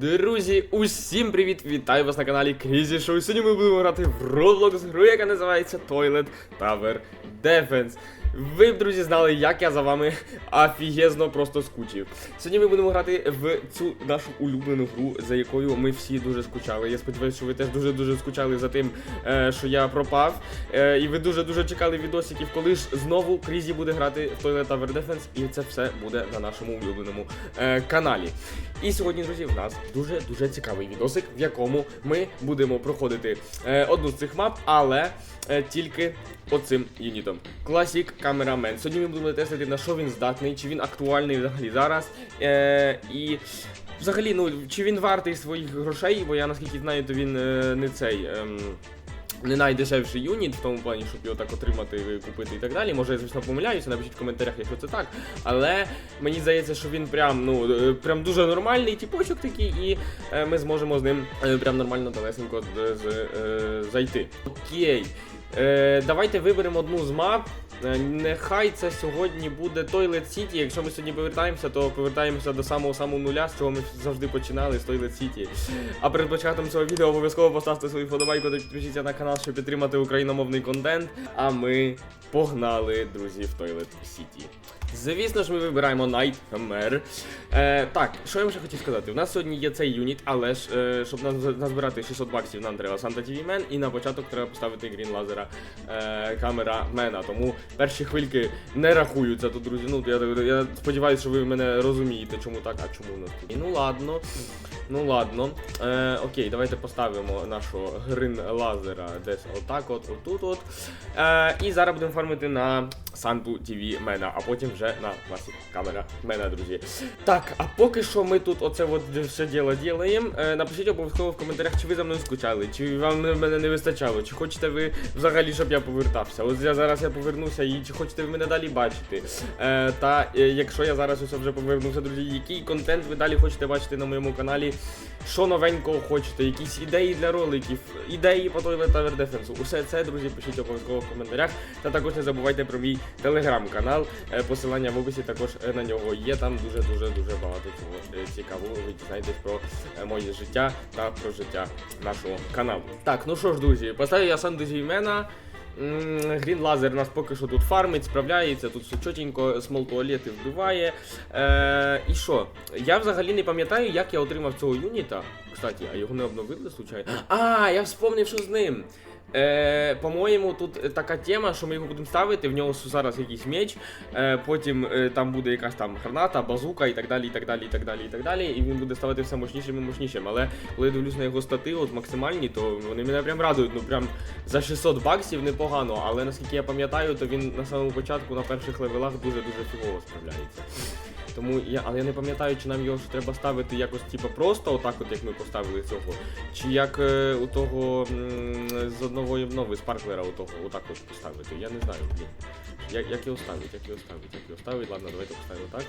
Друзі, усім привіт! Вітаю вас на каналі Крізі Шоу. Сьогодні ми будемо грати в Roblox гру, яка називається Toilet Tower Defense. Ви б, друзі, знали, як я за вами офігезно просто скучив. Сьогодні ми будемо грати в цю нашу улюблену гру, за якою ми всі дуже скучали. Я сподіваюся, що ви теж дуже-дуже скучали за тим, е, що я пропав. Е, і ви дуже-дуже чекали відосиків, коли ж знову Крізі буде грати в Toilet Tower Defense, і це все буде на нашому улюбленому е, каналі. І сьогодні, друзі, в нас дуже дуже цікавий відосик, в якому ми будемо проходити одну з цих мап, але тільки оцим юнітом. Classic Cameraman. Сьогодні ми будемо тестити, на що він здатний, чи він актуальний взагалі зараз. Е, і взагалі, ну, чи він вартий своїх грошей, бо я наскільки знаю, то він е, не цей. ем, не найдешевший юніт в тому плані, щоб його так отримати, купити і так далі. Може, я звісно помиляюся, напишіть в коментарях, якщо це так. Але мені здається, що він прям ну е, прям дуже нормальний типочок такий, і е, ми зможемо з ним е, прям нормально далесенько е, зайти. Окей. Е, давайте виберемо одну з мап. Е, Нехай це сьогодні буде Toilet City. Якщо ми сьогодні повертаємося, то повертаємося до самого самого нуля, з чого ми завжди починали з Toilet City. А перед початком цього відео обов'язково поставте свою вподобайку та підпишіться на канал, щоб підтримати україномовний контент. А ми погнали, друзі, в Toilet City. Звісно ж, ми вибираємо Nightmare. Е, так, що я ще хотів сказати? У нас сьогодні є цей юніт, але ж е, щоб назбирати 600 баксів, нам треба Santa TV Man, і на початок треба поставити Green Лазера е, камера Мена. Тому перші хвильки не рахуються тут, друзі. Ну, я, я сподіваюся, що ви мене розумієте, чому так, а чому не. Ну ладно. Ну ладно. Е, окей, давайте поставимо нашого грин лазера десь отак, от, отут от. Е, і зараз будемо фармити на Санту TV Мена, а потім вже на класік камера Мена, друзі. Так, а поки що ми тут оце от все діло ділаємо. Е, напишіть обов'язково в коментарях, чи ви за мною скучали, чи вам мене не вистачало, чи хочете ви взагалі, щоб я повертався. Ось я зараз я повернуся, і чи хочете ви мене далі бачити. Е, та е, якщо я зараз ось вже повернувся, друзі, який контент ви далі хочете бачити на моєму каналі? Що новенького хочете, якісь ідеї для роликів, ідеї по Toilet Tower Defense. Усе це, друзі, пишіть обов'язково в коментарях. Та також не забувайте про мій телеграм-канал. Е, Посилання в описі також е, на нього є. Там дуже дуже багато цього е, цікавого. Ви дізнаєтесь про моє життя та про життя нашого каналу. Так, ну що ж, друзі, поставив я Санду Зіймена. Грін лазер нас поки що тут фармить, справляється, тут все чотенько, смол вбиває. Е, і що? Я взагалі не пам'ятаю, як я отримав цього юніта. Кстати, а його не обновили случайно? А, я вспомнив, що з ним. Е, по-моєму, тут така тема, що ми його будемо ставити, в нього зараз якийсь меч, е, потім е, там буде якась там граната, базука і так далі, і так далі, і так далі, і так далі. І він буде ставити все мощнішим і мощнішим. Але коли я дивлюсь на його стати, от максимальні, то вони мене прям радують. Ну прям за 600 баксів непогано. Але наскільки я пам'ятаю, то він на самому початку на перших левелах дуже-дуже фігово справляється. Тому я, але я не пам'ятаю, чи нам його ж треба ставити якось типу, просто, отак, от як ми поставили цього, чи як е, у того м, з одного нового спарклера, у того, отак от поставити. Я не знаю, блін. Як, як його ставити, як його ставити, як його ставити, ладно, давайте поставимо так.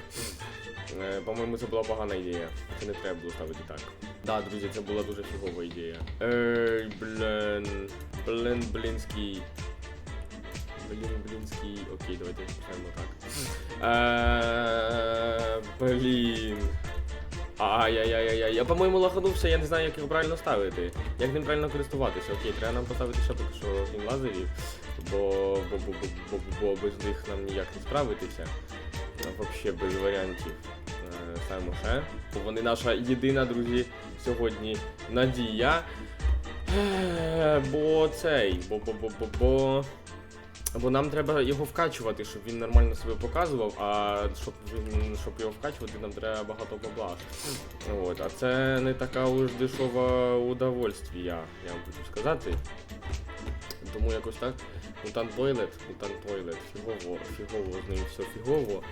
Е, по-моєму, це була погана ідея. Це не треба було ставити так. Да, друзі, це була дуже фігова ідея. Ей, блін. Блін, блінський. Блін, блінський. Окей, давайте поставимо так. Е, Блін. Ай-яй-яй-яй. Я, по-моєму, лаганувся, я не знаю, як його правильно ставити. Як ним правильно користуватися. Окей, треба нам поставити ще поки що він лазерів, бо, бо, бо, бо, бо, без них нам ніяк не справитися. Взагалі без варіантів. Е, Ставимо ще. Бо вони наша єдина, друзі, сьогодні надія. Е, Бо цей, бо, бо, нам треба його вкачувати, щоб він нормально себе показував, а щоб він щоб його вкачувати, нам треба багато бабла. От, а це не така уж дешова удовольствія, я вам хочу сказати. Тому якось так. Мутант Тойлет, Мутант Тойлет, фігово, фігово з ним все фігово.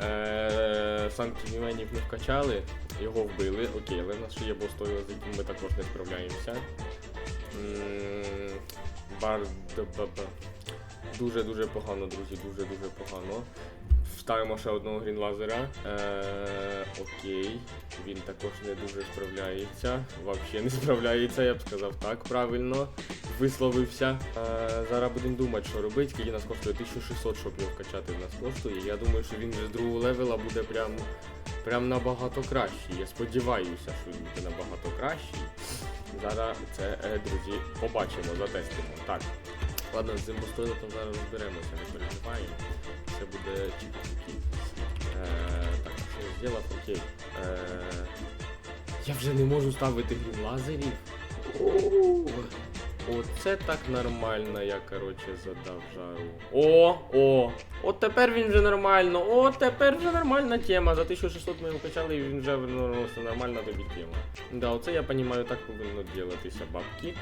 Е, Сантіміменів не вкачали, його вбили, окей, але в нас ще є бос Тойлет, з яким ми також не справляємося. Бар... Дуже-дуже погано, друзі, дуже-дуже погано. Ставимо ще одного грінлазера. Е, окей. Він також не дуже справляється. Взагалі не справляється, я б сказав так правильно. Висловився. Е, зараз будемо думати, що робити. Скільки нас коштує 1600, щоб його вкачати в нас коштує. Я думаю, що він вже з другого левела буде прям, прям набагато кращий. Я сподіваюся, що він буде набагато кращий. Зараз це, е, друзі, побачимо, затестимо. Так. Ладно, з цим постойлотом зараз розберемося, не переживаємо. Це буде чіпки. Е, так, що я зробив? Окей. Е, я вже не можу ставити грім-лазерів. Оце так нормально, я короче задав жару. О, о! От тепер він вже нормально. О, тепер вже нормальна тема. За 1600 ми його качали, і він вже вернувся нормальна тобі тема. Да, оце я розумію, так повинно ділитися бабки.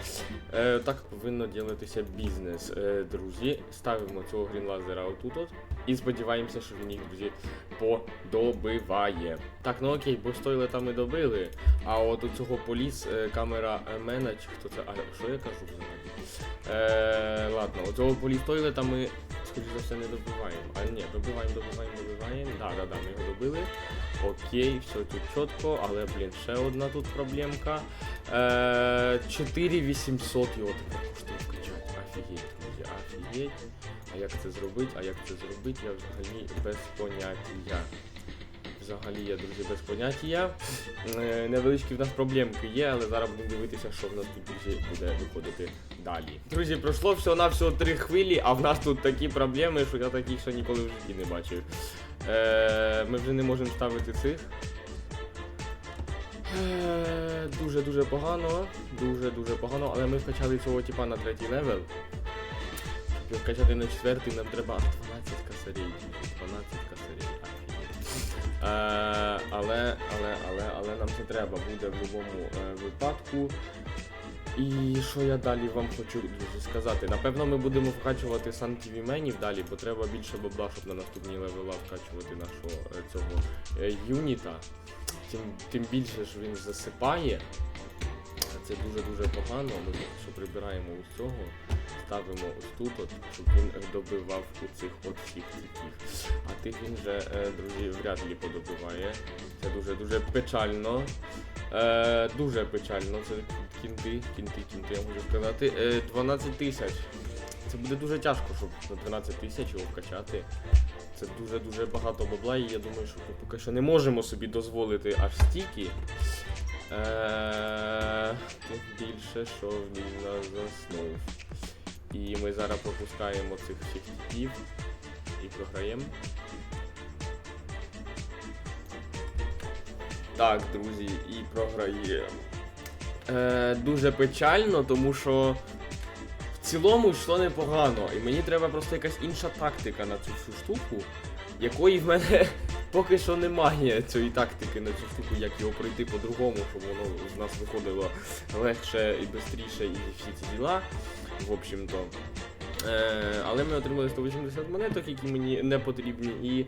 Е, так повинно ділитися бізнес. Е, друзі, ставимо цього грінлазера отут от. І сподіваємося, що він їх, друзі, подобиває. Так, ну окей, бо стоїли там і добили. А от у цього поліс е, камера е, мена, хто це. А що я кажу взагалі? Е, ладно, у цього поліс тойлета ми, скоріш за все, не добиваємо. А ні, добиваємо, добиваємо, добиваємо. Да, да, да, ми його добили. Окей, все тут чітко, але, блін, ще одна тут проблемка. Е, 4800 його тепер коштує вкачати. Офігеть, друзі, офігеть. А як це зробити? А як це зробити, я взагалі без поняття. Взагалі я, друзі, без поняття. Е, невеличкі в нас проблемки є, але зараз будемо дивитися, що в нас тут друзі буде виходити далі. Друзі, пройшло всього на всього три хвилі, а в нас тут такі проблеми, що я таких ще ніколи в житті не бачив. Е, ми вже не можемо ставити цих. Е, Дуже-дуже погано. Дуже-дуже погано, але ми вкачали цього типа на третій левел. Вкачати на четвертий, нам треба аж 12 косарей. 12 косарей. Е, але, але, але, але нам це треба буде в будь-якому е, випадку. І що я далі вам хочу дуже сказати? Напевно, ми будемо вкачувати сантівіменів далі, бо треба більше бабла, щоб на наступні левела вкачувати нашого е, цього юніта. Тим, тим більше, ж він засипає. Це дуже-дуже погано. Ми що прибираємо ось цього, ставимо ось тут, от, щоб він добивав у цих от всіх типів. А тих він вже, е, друзі, вряд ли подобиває. Це дуже-дуже печально. Е, дуже печально. Це кінти, кінти, кінти, я можу сказати. Е, 12 тисяч. Це буде дуже тяжко, щоб за 12 тисяч його вкачати. Це дуже-дуже багато бабла, і я думаю, що ми поки що не можемо собі дозволити аж стільки. Е, Тим більше, що він заснув. І ми зараз пропускаємо цих всіх типів і програємо. Так, друзі, і програємо. Е, дуже печально, тому що в цілому йшло непогано. І мені треба просто якась інша тактика на цю всю штуку, якої в мене поки що немає цієї тактики на цю штуку, як його пройти по-другому, щоб воно з нас виходило легше і швидше, і всі ці діла. В общем-то. Е, але ми отримали 180 монеток, які мені не потрібні. І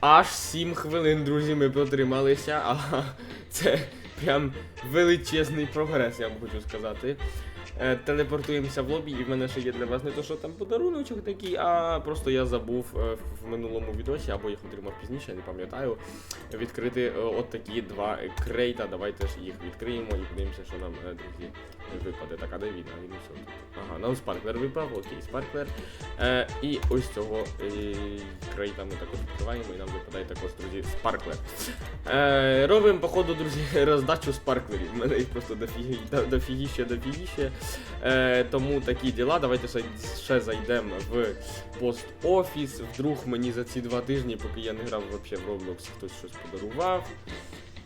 аж 7 хвилин, друзі, ми протрималися. А це прям величезний прогрес, я вам хочу сказати. Е, телепортуємося в лобі, і в мене ще є для вас не то, що там подаруночок такий, а просто я забув е, в минулому відосі, або їх отримав пізніше, не пам'ятаю, відкрити е, от такі два крейта. Давайте ж їх відкриємо і подивимося, що нам, друзі, випаде. Так, а де він? А він тут. Ага, нам спарклер випав, окей, спарклер. І ось цього крейта ми також відкриваємо, і нам випадає також, друзі, спарклер. Робимо, походу, друзі, роздачу спарклерів. У мене їх просто дофігі, дофігіще, дофігіще. Е, тому такі діла. Давайте ще, зайдемо в пост-офіс. Вдруг мені за ці два тижні, поки я не грав взагалі в Roblox, хтось щось подарував.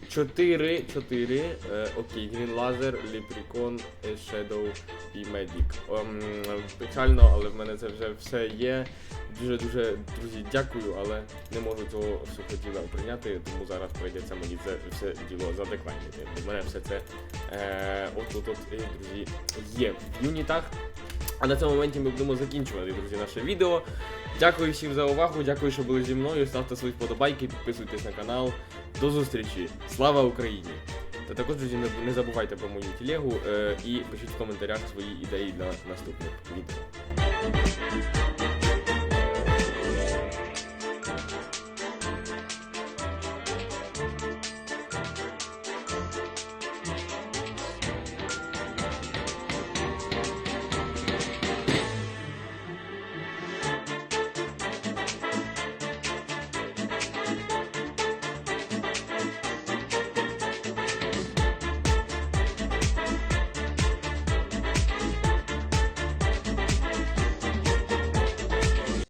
4, 4, е, окей, Green Laser, Leprechaun, е, Shadow і Medic. Ем, печально, але в мене це вже все є. Дуже-дуже, друзі, дякую, але не можу цього всього діла прийняти, тому зараз прийдеться мені це все діло задеклайнити. В мене все це е, от-от-от, е, друзі, є в юнітах. А на цьому моменті ми будемо закінчувати, друзі, наше відео. Дякую всім за увагу, дякую, що були зі мною. Ставте свої вподобайки, підписуйтесь на канал. До зустрічі! Слава Україні! Та також, друзі, не, забувайте про мою телегу е, і пишіть в коментарях свої ідеї для наступних відео.